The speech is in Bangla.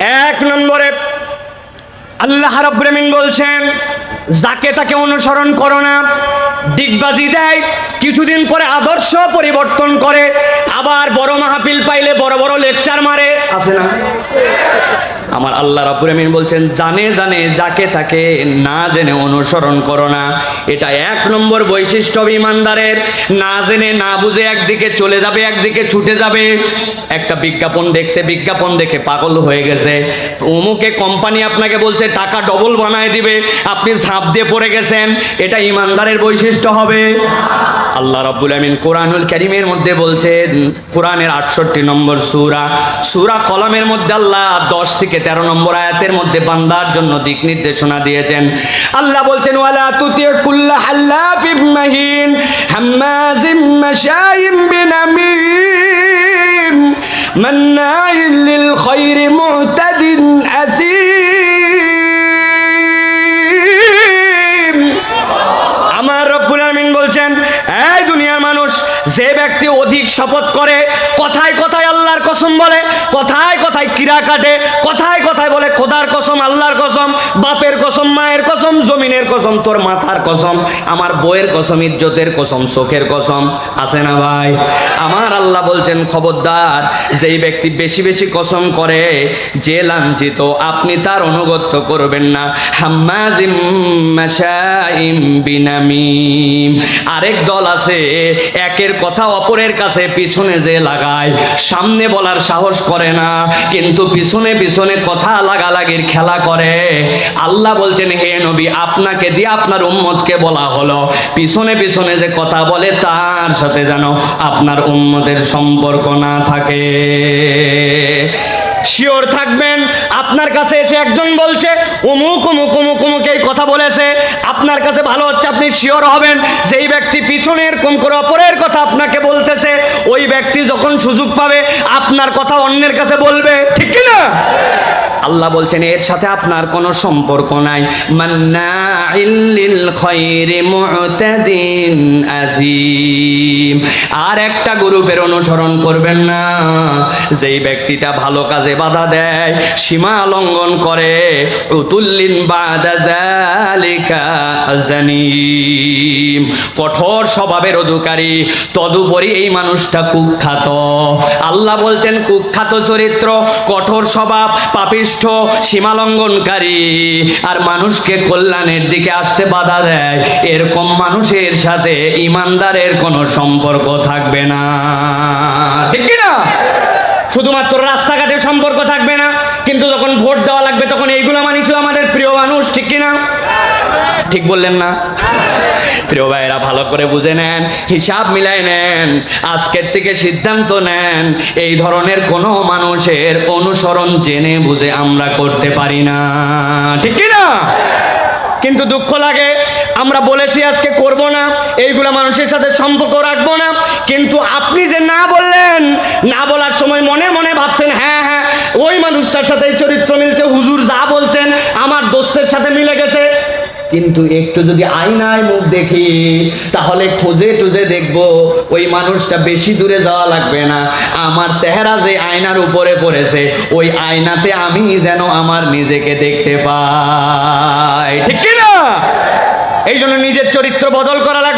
এক নম্বরে আল্লাহ রাব্রেমিন বলছেন, যাকে তাকে অনুসরণ করো না, ডিগবাজি দেয়, কিছুদিন পরে আদর্শ পরিবর্তন করে, আবার বড় মাহফিল পাইলে বড় বড় লেকচার মারে। আসে না? আমার আল্লাহ রাব্বুল আমিন বলছেন, জানে জানে, যাকে তাকে না জেনে অনুসরণ করো না। এটা এক নম্বর বৈশিষ্ট্য ইমানদারের। না জেনে, না বুঝে একদিকে চলে যাবে, একদিকে ছুটে যাবে। একটা বিজ্ঞাপন দেখছে, বিজ্ঞাপন দেখে পাগল হয়ে গেছে। অমুকে কোম্পানি আপনাকে বলছে, টাকা ডবল বানায় দিবে, আপনি ঝাঁপ দিয়ে পড়ে গেছেন। এটা ইমানদারের বৈশিষ্ট্য হবে। আল্লাহ রাব্বুল আমিন কোরআনুল কারীমের মধ্যে বলছেন কোরআনের আটষট্টি নম্বর সূরা। সূরা কলামের মধ্যে আল্লাহ দশ থেকে তেরো নম্বর আয়াতের মধ্যে বান্দার জন্য দিক নির্দেশনা দিয়েছেন। আল্লাহ বলছেন আমার দুনিয়ার মানুষ ব্যক্তি অধিক শপথ করে, কথায় কথায় আল্লাহর কসম বলে, কথায় কথায় কিরা কাটে কথায় কথায় বলে খোদার কসম আল্লাহর কসম বাপের কসম মায়ের জমিনের কসম, তোর মাথার কসম, আমার বইয়ের কসম, ইজ্জতের কসম, চোখের কসম, আছে না ভাই? আমার আল্লাহ বলছেন, খবরদার, যেই ব্যক্তি বেশি বেশি কসম করে, যে লাঞ্ছিত, আপনি তার অনুগত্য করবেন না। বিনামিম। আরেক দল আছে, একের কথা অপরের কাছে পিছনে যে লাগায়, সামনে বলার সাহস করে না, কিন্তু পিছনে পিছনে কথা লাগালাগির খেলা করে। আল্লাহ বলছেন, হে নবী আপনাকে দিয়ে আপনার উম্মতকে বলা হলো। পিছনে পিছনে যে কথা বলে তার সাথে যেন আপনার উম্মতের সম্পর্ক না থাকে। শিওর থাকবেন? আপনার কাছে এসে একজন বলছে অমুক অমুক অমুক অমুক এই কথা বলেছে। আপনার কাছে ভালো হচ্ছে, আপনি শিওর হবেন। যেই ব্যক্তি পিছনের কোন করে অপরের কথা আপনাকে বলতেছে, ওই ব্যক্তি যখন সুযোগ পাবে আপনার কথা অন্যের কাছে বলবে, ঠিক না আল্লাহ বলছেন, এর সাথে আপনার কোনো সম্পর্ক নাই। আজিম আর একটা গ্রুপের অনুসরণ করবেন না। যেই ব্যক্তিটা ভালো কাজে বাধা দেয়, সীমা লঙ্ঘন করে, উতুল্লিন বাদা যালিকা জানিম কঠোর স্বভাবের অধিকারী। তদুপরি এই মানুষটা কুখ্যাত। আল্লাহ বলছেন, কুখ্যাত চরিত্র, কঠোর স্বভাব, পাপিষ্ঠ, সীমালঙ্ঘনকারী। আর মানুষকে কল্যাণের দিকে আসতে বাধা দেয়। এরকম মানুষের সাথে ইমানদারের কোনো সম্পর্ক থাকবে না। ঠিক না শুধুমাত্র রাস্তাঘাটে সম্পর্ক থাকবে না, কিন্তু যখন ভোট দেওয়া লাগবে তখন এইগুলো মানিছো আমাদের প্রিয় মানুষ, ঠিক কি না ঠিক বললেন না? প্রিয় ভাইয়েরা, ভালো করে বুঝে নেন, হিসাব মিলাই নেন, আজকের থেকে সিদ্ধান্ত নেন, এই ধরনের কোনো মানুষের অনুসরণ জেনে বুঝে আমরা করতে পারি না। ঠিক না? কিন্তু দুঃখ লাগে, আমরা বলেছি আজকে করব না, এইগুলা মানুষের সাথে সম্পর্ক রাখব না, কিন্তু আপনি যে না বললেন, না বলার সময় মনে মনে ভাবছেন হ্যাঁ হ্যাঁ ওই মানুষটার সাথে এই চরিত্র মিলছে হুজুর যা বলছেন আমার দোস্তের সাথে মিলে গেছে কিন্তু একটু যদি আয়নায় মুখ দেখি, তাহলে খুঁজে টুজে দেখব, ওই মানুষটা বেশি দূরে যাওয়া লাগবে না। আমার চেহারা যে আয়নার উপরে পড়েছে, ওই আয়নাতে আমি যেন আমার নিজেকে দেখতে পাই। ঠিক কিনা? এই জন্য নিজের চরিত্র বদল করা লাগবে।